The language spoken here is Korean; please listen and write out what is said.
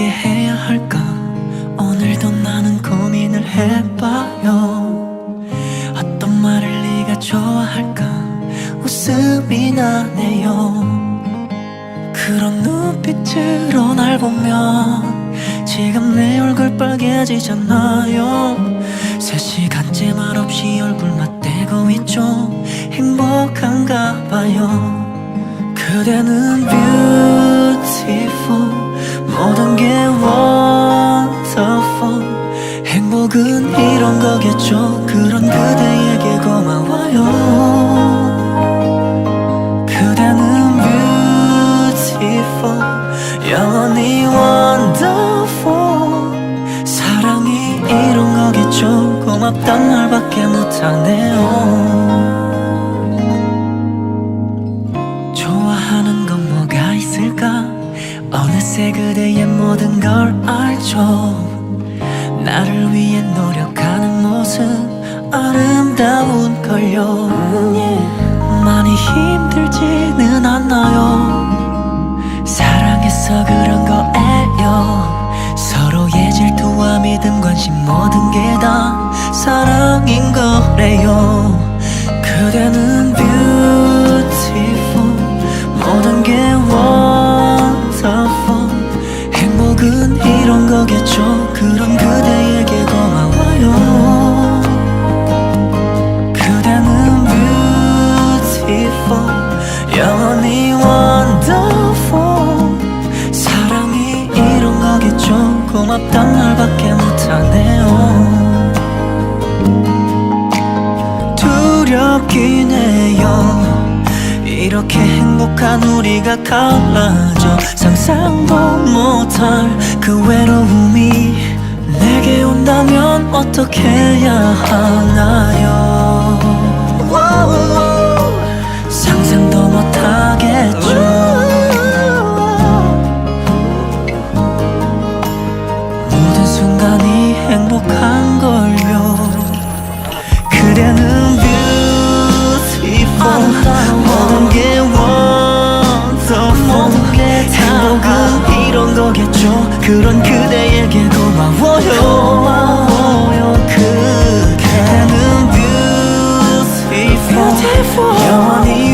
어떻게 해야 할까? 오늘도 나는 고민을 해봐요. 어떤 말을 네가 좋아할까? 웃음이 나네요. 그런 눈빛으로 날 보면 지금 내 얼굴 빨개지잖아요. 세 시간째 말없이 얼굴 맞대고 있죠. 행복한가 봐요. 그대는 뷰 모든 게 wonderful. 행복은 이런 거겠죠. 그런 그대에게 고마워요. 그대는 beautiful. 영원히 wonderful. 사랑이 이런 거겠죠. 고맙단 말밖에 못하네요 어느새 그대의 모든 걸 알죠. 나를 위해 노력하는 모습 아름다운 걸요. 많이 힘들지는 않나요. 사랑해서 그런 거예요. 서로의 질투와 믿음 관심 모든 게 다 사랑인 거래요. 그대는 고맙단 말밖에 못하네요. 두렵긴 해요. 이렇게 행복한 우리가 갈라져 상상도 못할 그 외로움이 내게 온다면 어떻게 해야 하나요 순간이 행복한 걸요. 그대는 beautiful 모든 게 wonderful 행복은 이런 거겠죠. 그런 그대에게 고마워요. 고마워요. 그대는 영원히